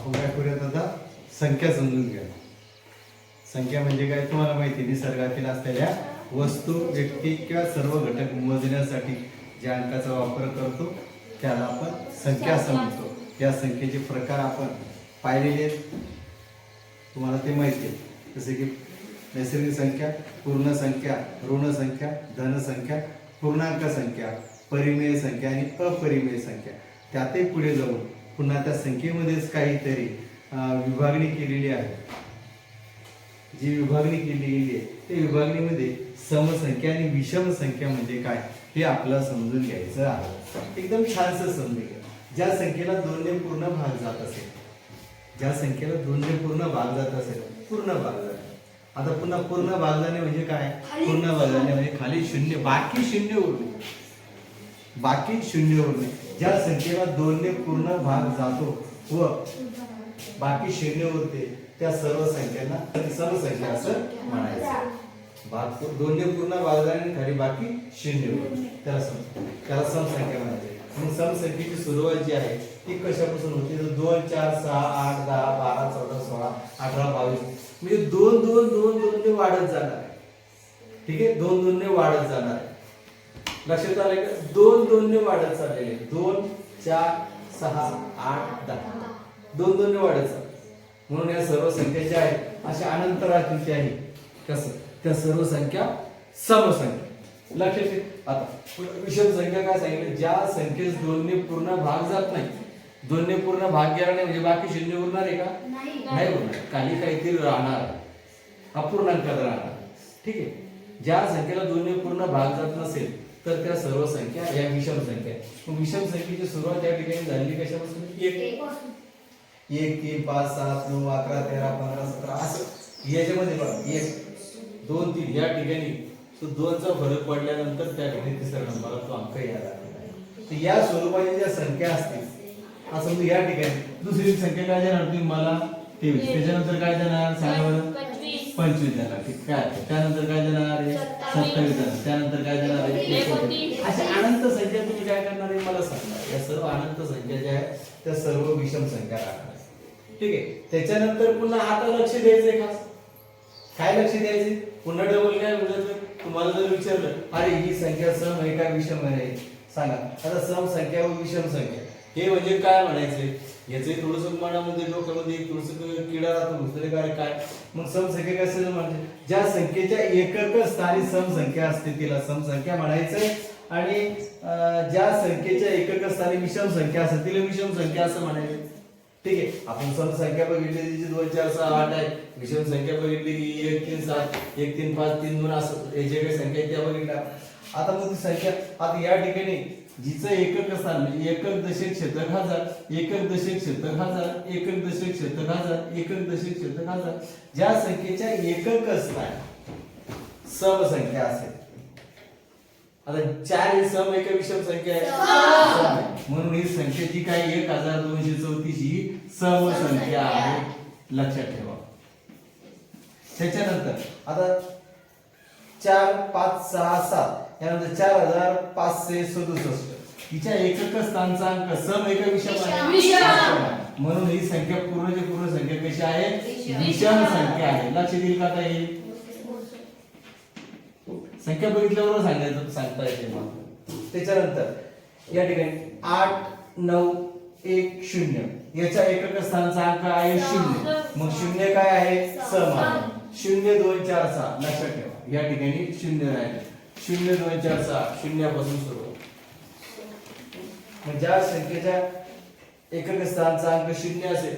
आपण काय करूयात आता संख्या समजून घ्या. संख्या म्हणजे काय तुम्हाला माहिती आहे, निसर्गातील असलेल्या वस्तू व्यक्ती किंवा सर्व घटक मोजण्यासाठी ज्या अंकाचा वापर करतो त्याला आपण संख्या समजतो. या संख्येचे प्रकार आपण पाहिलेले आहेत. तुम्हाला ते माहिती आहे. जसे की नैसर्गिक संख्या पूर्ण संख्या ऋण संख्या धनसंख्या पूर्णांक संख्या परिमेय संख्या आणि अपरिमेय संख्या. त्यातही पुढे जाऊन पुन्हा त्या संख्येमध्येच काहीतरी विभागणी केलेली आहे. जी विभागणी केलेली आहे ते विभागणीमध्ये समसंख्या आणि विषम संख्या म्हणजे काय हे आपल्याला समजून घ्यायचं आहे. एकदम छानसं समजून घ्या. ज्या संख्येला दोनने पूर्ण भाग जात असेल ज्या संख्येला दोनने पूर्ण भाग जात असेल पूर्ण भाग जाणे आता पुन्हा पूर्ण भाग जाणे म्हणजे काय? पूर्ण भाग जाणे म्हणजे खाली शून्य बाकी शून्य उरणे बाकी शून्य उरणे ज्या संख्येला दोनने पूर्ण भाग जातो व बाकी शून्य उरते त्या सर्व संख्यांना संख्या असं म्हणायचं. भाग दोन्ही पूर्ण भाग झाले खाली बाकी शून्य उरते. त्याला सम त्याला समसंख्या म्हणायचे. मग समसंख्येची सुरुवात जी आहे ती कशापासून होती? तर दोन चार सहा आठ दहा बारा चौदा सोळा अठरा बावीस. म्हणजे दोन दोन दोन दोनने वाढत जाणार आहे. ठीक आहे? दोन दोन ने वाढत जाणार आहे. लक्षात आलं का? दोन दोन ने वाढत चाललेले दोन चार सहा आठ दहा. दोन दोन चालले म्हणून या सर्व संख्या ज्या आहेत अशा अनंत राहतील आहे. कसं? त्या सर्व संख्या समसंख्या. लक्षात ठेव. आता विषम संख्या काय सांगितलं? ज्या संख्येस दोनने पूर्ण भाग जात नाही दोनने पूर्ण भाग गेला नाही म्हणजे बाकी शून्य उरणार आहे का? नाही. उरणार. खाली काहीतरी राहणार. अपूर्णांकात राहणार. ठीक आहे? ज्या संख्येला दोन्ही पूर्ण भाग जात नसेल तर त्या सर्व संख्या या विषम संख्या. आहेत. मग विषम संख्येची सुरुवात या ठिकाणी झालेली कशापासून? एक. एक तीन पाच सात नऊ अकरा तेरा पंधरा सतरा असं. याच्यामध्ये बघा एक दोन तीन या ठिकाणी तो दोनचा फरक पडल्यानंतर त्या ठिकाणी तिसऱ्या नंबरला तो अंक यायला. तर या स्वरूपाच्या ज्या संख्या असतील असं या ठिकाणी दुसरी संख्या काय देणार तुम्ही मला? तेवीस. त्याच्यानंतर काय देणार? सांगा बरं पंचवीस देणार ठीक काय त्यानंतर काय देणार आहे सत्तावीस देणार त्यानंतर काय देणार आहे अशा अनंत संख्या तुम्ही काय करणार आहे? मला सांगणार या सर्व अनंत संख्या ज्या आहेत त्या सर्व विषम संख्या राहणार. ठीक आहे? त्याच्यानंतर पुन्हा आता लक्ष द्यायचंय खास काय लक्ष द्यायचे पुन्हा डबल काय म्हणजे तुम्हाला जर विचारलं अरे ही संख्या सम आहे का विषम आहे? सांगा. आता सम संख्या व विषम संख्या. हे म्हणजे काय म्हणायचे याचे थोडस मनामध्ये डोक्यामध्ये म्हणजे एक थोडस किडा राहतो दुसरे काय काय? मग समसंख्या असेल म्हणजे? ज्या संख्येच्या एकक स्थानी समसंख्या असते तिला समसंख्या म्हणायचंय. आणि ज्या संख्येच्या एकक स्थानी विषम संख्या असते तिला विषम संख्या असं म्हणायचं ठीक आहे? आपण सम संख्या बघितली तिची दोन चार सहा आठ आहे. विषम संख्या बघितली की एक तीन सात एक तीन पाच तीन दोन असं. हे जे काही संख्या आहेत त्या बघितल्या. आता मग ती संख्या आता या ठिकाणी जिचं एकक स्थान म्हणजे एकक दशक शतक हजार एकक दशक शतक हजार एकक दशक शतक हजार एकक दशक शतक हजार. ज्या संख्येच्या एकक स्थान सम संख्या असेल. आता चार ही सम एक विषम संख्या आहे. म्हणून ही संख्या जी काही एक हजार दोनशे चौतीस ही सम संख्या आहे. लक्षात ठेवा. त्याच्यानंतर आता चार पाच सहा सात. यानंतर चार हजार पाचशे सदुसष्ट. हिच्या एकक स्थानचा अंक सम एक विषम. म्हणून ही संख्या पूर्णची पूर्ण संख्या कशी आहे? विषम. संख्या आहे. लक्ष देईल का आता ही संख्या बघितल्यावर सांगायचं सांगता येते मग त्याच्यानंतर या ठिकाणी आठ नऊ एक शून्य. याच्या एकक स्थानाचा अंक आहे शून्य. मग शून्य काय आहे? सम आहे. शून्य दोन चार सहा. लक्षात ठेवा. या ठिकाणी शून्य राहिले. शून्य दोन चार सहा. शून्यापासून सुरू. ज्या संख्येच्या एकक स्थानाचा अंक शून्य असेल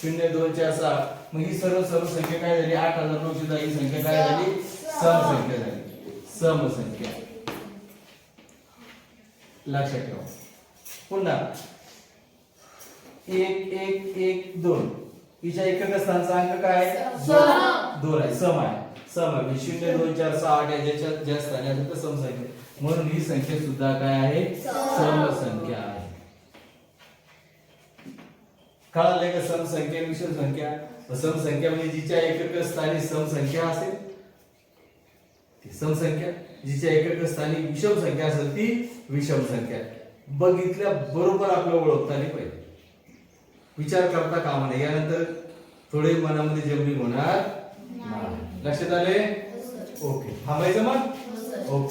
शून्य दोन चार सहा. मग ही सर्व सर्व संख्या काय झाली? आठ हजार नऊशे दहा. ही संख्या काय झाली? सम संख्या झाली. सम संख्या लक्षात ठेवा. पुन्हा. एक एक एक दोन. हिच्या एकक स्थानाचा अंक काय. दोन आहे. सम आहे. सम शून्य दोन चार सहा आठ आहे जास्त आणि आता असेल तर सम म्हणून ही संख्या सुद्धा काय आहे? समसंख्या आहे. कळालंय का समसंख्या विषम संख्या समसंख्या म्हणजे जिच्या एकक स्थानी समसंख्या असेल ती सम जिच्या एकक स्थानी विषम संख्या असेल ती विषम संख्या. बघितल्या बरोबर आपल्याला ओळखता नाही पाहिजे. विचार करता कामा नये. यानंतर थोडे मनामध्ये जमली होणार. लक्षात आले? ओके. थांबायचं मग? ओके.